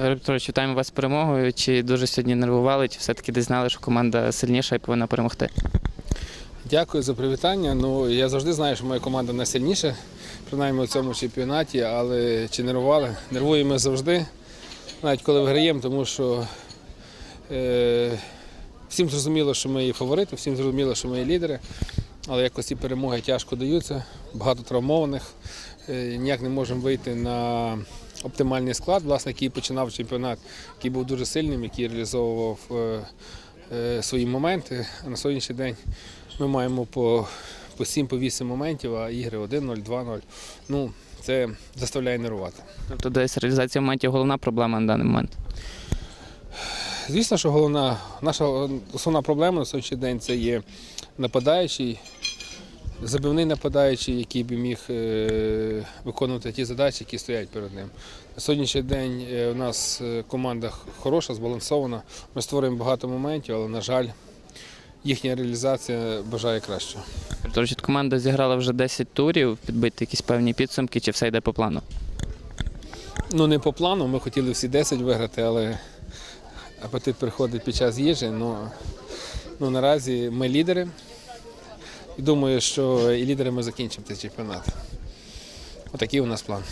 Петрович, вітаємо вас з перемогою. Чи дуже сьогодні нервували, чи все-таки десь знали, що команда сильніша і повинна перемогти? Дякую за привітання. Ну я завжди знаю, що моя команда найсильніша, принаймні у цьому чемпіонаті, але чи нервували? Нервуємо завжди, навіть коли виграємо, тому що е, всім зрозуміло, що ми є фаворити, всім зрозуміло, що ми є лідери, але якось ці перемоги тяжко даються, багато травмованих, е, ніяк не можемо вийти на оптимальний склад, власне, який починав чемпіонат, який був дуже сильним, який реалізовував е, е, свої моменти. А на сьогоднішній день ми маємо по, по 7 по 8 моментів, а ігри 1-0, 2-0. Ну, це заставляє нервувати. Тобто десь реалізація моментів головна проблема на даний момент. Звісно, що головна, наша основна проблема на сьогоднішній день це є нападаючий, забивний нападаючий, який би міг е, виконувати ті задачі, які стоять перед ним. На сьогоднішній день е, у нас е, команда хороша, збалансована. Ми створюємо багато моментів, але, на жаль, їхня реалізація бажає кращого. От команда зіграла вже 10 турів, підбити якісь певні підсумки, чи все йде по плану? Ну, не по плану, ми хотіли всі 10 виграти, але апетит приходить під час їжі. Ну, ну наразі ми лідери. І думаю, що і лідерами закінчимо цей чемпіонат. Отакий у нас план.